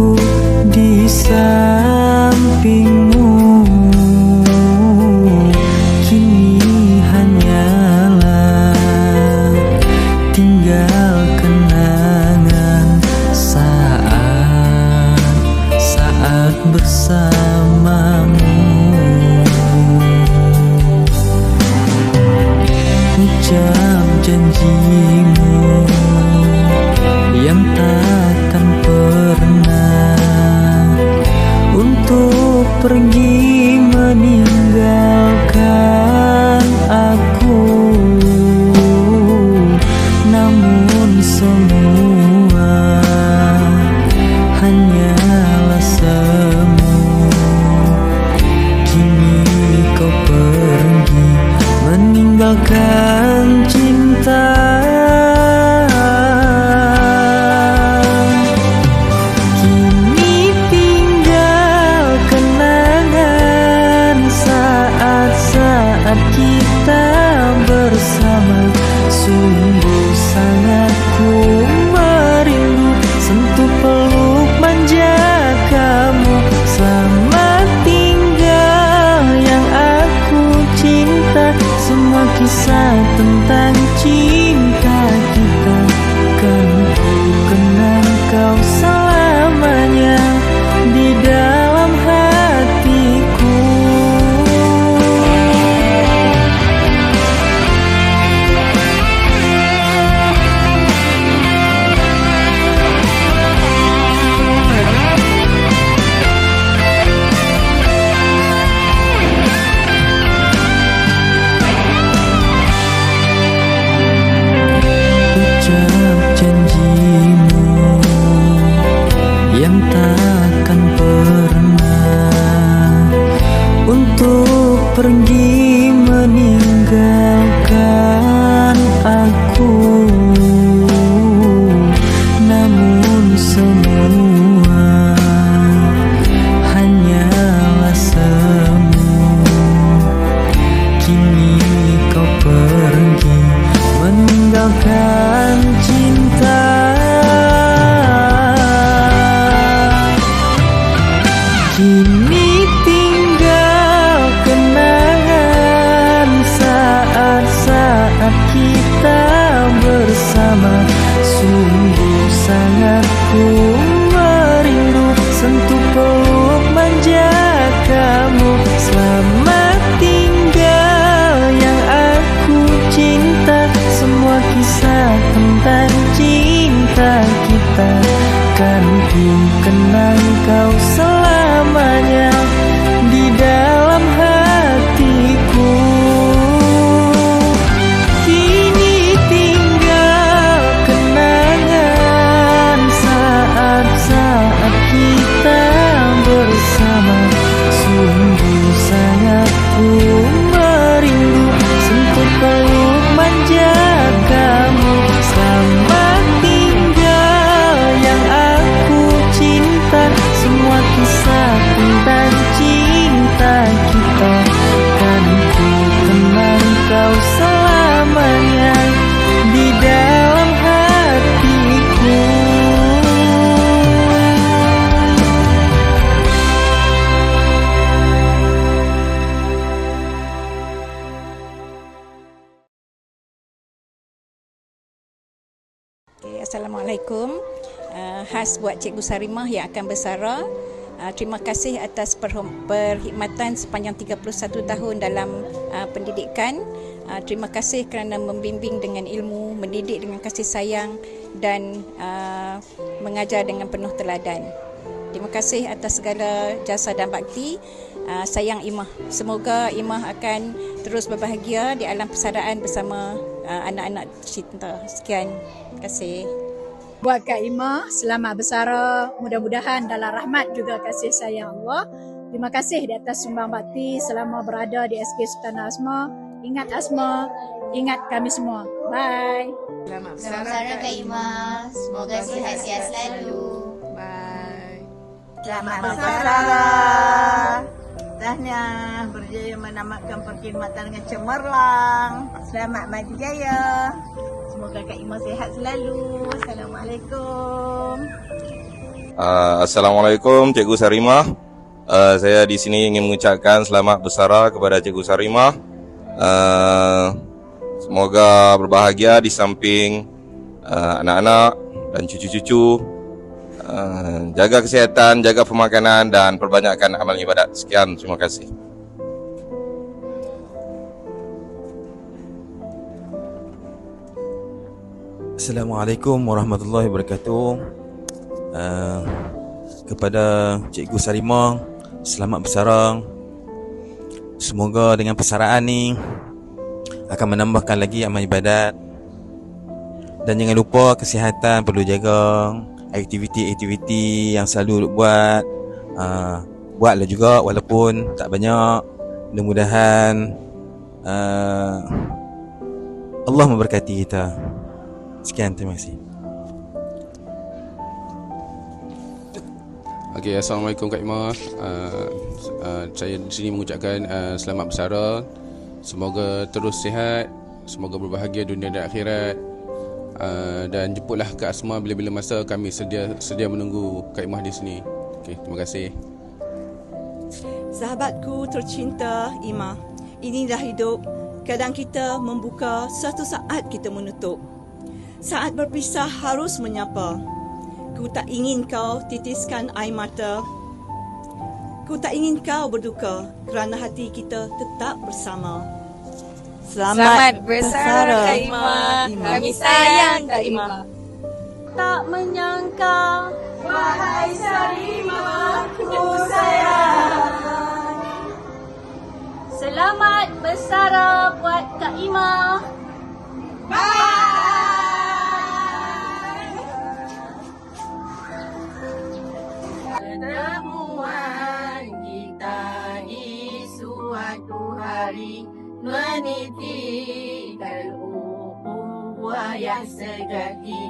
ku di sampingmu. Kini hanyalah tinggal kenangan saat saat bersamamu. Ucap janjimu yang takkan pernah pergi meninggalkan kisah tentang cinta Assalamualaikum. Uh, khas buat Cikgu Sarimah yang akan bersara. Uh, terima kasih atas perkhidmatan sepanjang 31 tahun dalam uh, pendidikan. Uh, terima kasih kerana membimbing dengan ilmu, mendidik dengan kasih sayang dan uh, mengajar dengan penuh teladan. Terima kasih atas segala jasa dan bakti. Uh, sayang Imah. Semoga Imah akan terus berbahagia di alam persaraan bersama uh, anak-anak cinta. Sekian. Terima kasih. Buat Kak Ima, selamat bersara. Mudah-mudahan dalam rahmat juga kasih sayang Allah. Terima kasih di atas sumbang bakti selama berada di SK Sultan Asma. Ingat Asma, ingat kami semua. Bye. Selamat bersara Kak Ima. Semoga sihat-sihat selalu. Bye. Selamat bersara. Tahniah berjaya menamatkan perkhidmatan dengan cemerlang. Selamat maju jaya. Semoga Kak Ima sihat selalu. Assalamualaikum. Uh, Assalamualaikum Cikgu Sarimah. Uh, saya di sini ingin mengucapkan selamat bersara kepada Cikgu Sarimah. Uh, semoga berbahagia di samping uh, anak-anak dan cucu-cucu. Uh, jaga kesihatan, jaga pemakanan dan perbanyakkan amal ibadat. Sekian, terima kasih. Assalamualaikum warahmatullahi wabarakatuh. Uh, kepada Cikgu Sarimah, selamat bersarang. Semoga dengan persaraan ni akan menambahkan lagi amal ibadat. Dan jangan lupa kesihatan perlu jaga. Aktiviti-aktiviti yang selalu buat uh, buatlah juga walaupun tak banyak. Mudah-mudahan uh, Allah memberkati kita. Sekian, terima kasih. Okey, Assalamualaikum Kak Imah. Uh, uh, saya di sini mengucapkan uh, selamat bersara. Semoga terus sihat, semoga berbahagia dunia dan akhirat. Uh, dan jemputlah Kak Asma bila-bila masa kami sedia sedia menunggu Kak Imah di sini. Okey, terima kasih. Sahabatku tercinta Ima, inilah hidup. Kadang kita membuka, suatu saat kita menutup. Saat berpisah harus menyapa. Ku tak ingin kau titiskan air mata. Ku tak ingin kau berduka kerana hati kita tetap bersama. Selamat bersara, Kak Ima. Kami sayang Kak Ima. Tak menyangka, wahai Sarimah, ku sayang. Selamat bersara buat Kak Ima. Sejati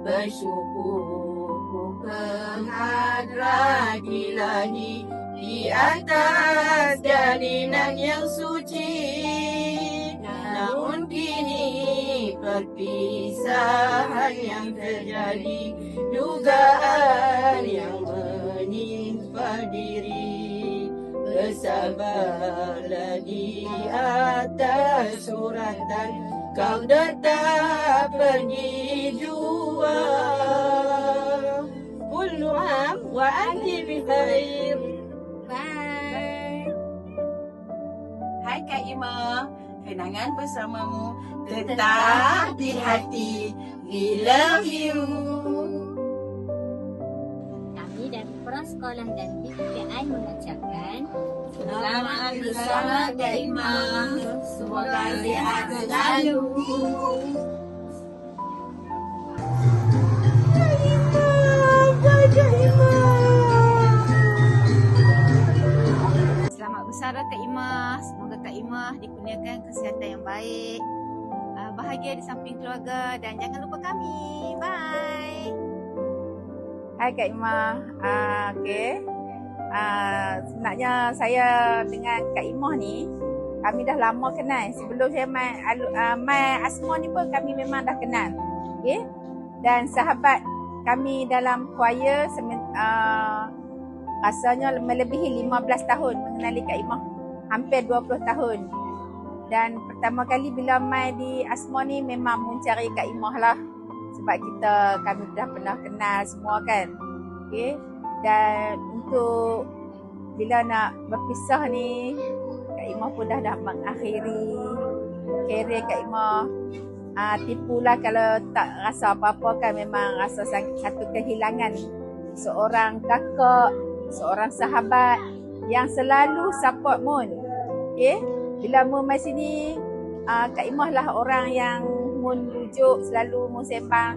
bersyukur kehadrat ilahi di atas jalinan yang suci. Namun kini perpisahan yang terjadi dugaan yang menimpa diri bersabarlah di atas suratan kau tetap pergi jua. Kullu am wa anti bi khair. Bye. Hai kak Ima. Kenangan bersamamu tetap di hati. Love you Sekolah dan PPPI mengucapkan Selamat bersama Kak. Semoga sihat selalu. Selamat bersara Kak Imah. Semoga Kak Imah dikurniakan kesihatan yang baik. Uh, bahagia di samping keluarga dan jangan lupa kami. Bye. Hai Kak Ima. Uh, okay. Uh, sebenarnya saya dengan Kak Imah ni kami dah lama kenal. Sebelum saya main, uh, main Asma ni pun kami memang dah kenal. Okay. Dan sahabat kami dalam choir uh, rasanya melebihi 15 tahun mengenali Kak Imah. Hampir 20 tahun. Dan pertama kali bila main di Asma ni memang mencari Kak Imah lah. Sebab kita kami dah pernah kenal semua kan. Okay. Dan untuk bila nak berpisah ni Kak Imah pun dah dah mengakhiri kerjaya Kak Imah. Ah, tipulah kalau tak rasa apa-apa kan memang rasa satu kehilangan seorang kakak, seorang sahabat yang selalu support Mun. Okay? Bila Mun mai sini, ah, Kak Imah lah orang yang Mun rujuk selalu Mun sembang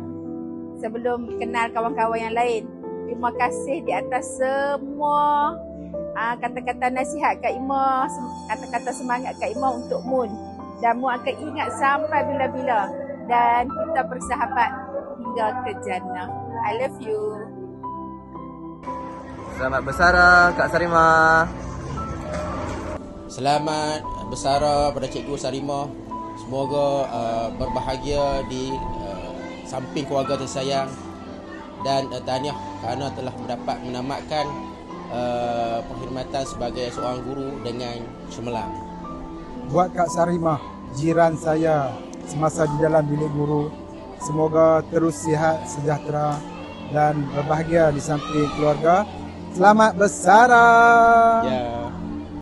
sebelum kenal kawan-kawan yang lain. Terima kasih di atas semua ah, kata-kata nasihat Kak sem- kata-kata semangat Kak Imah untuk Mun. Dan Mun akan ingat sampai bila-bila. Dan kita bersahabat hingga ke jannah. I love you. Selamat bersara Kak Sarimah. Selamat bersara pada Cikgu Sarimah. Semoga uh, berbahagia di uh, samping keluarga tersayang dan uh, tahniah kerana telah mendapat menamatkan uh, perkhidmatan sebagai seorang guru dengan cemerlang. Buat Kak Sarimah, jiran saya semasa di dalam bilik guru, semoga terus sihat, sejahtera dan berbahagia di samping keluarga. Selamat bersara. Ya.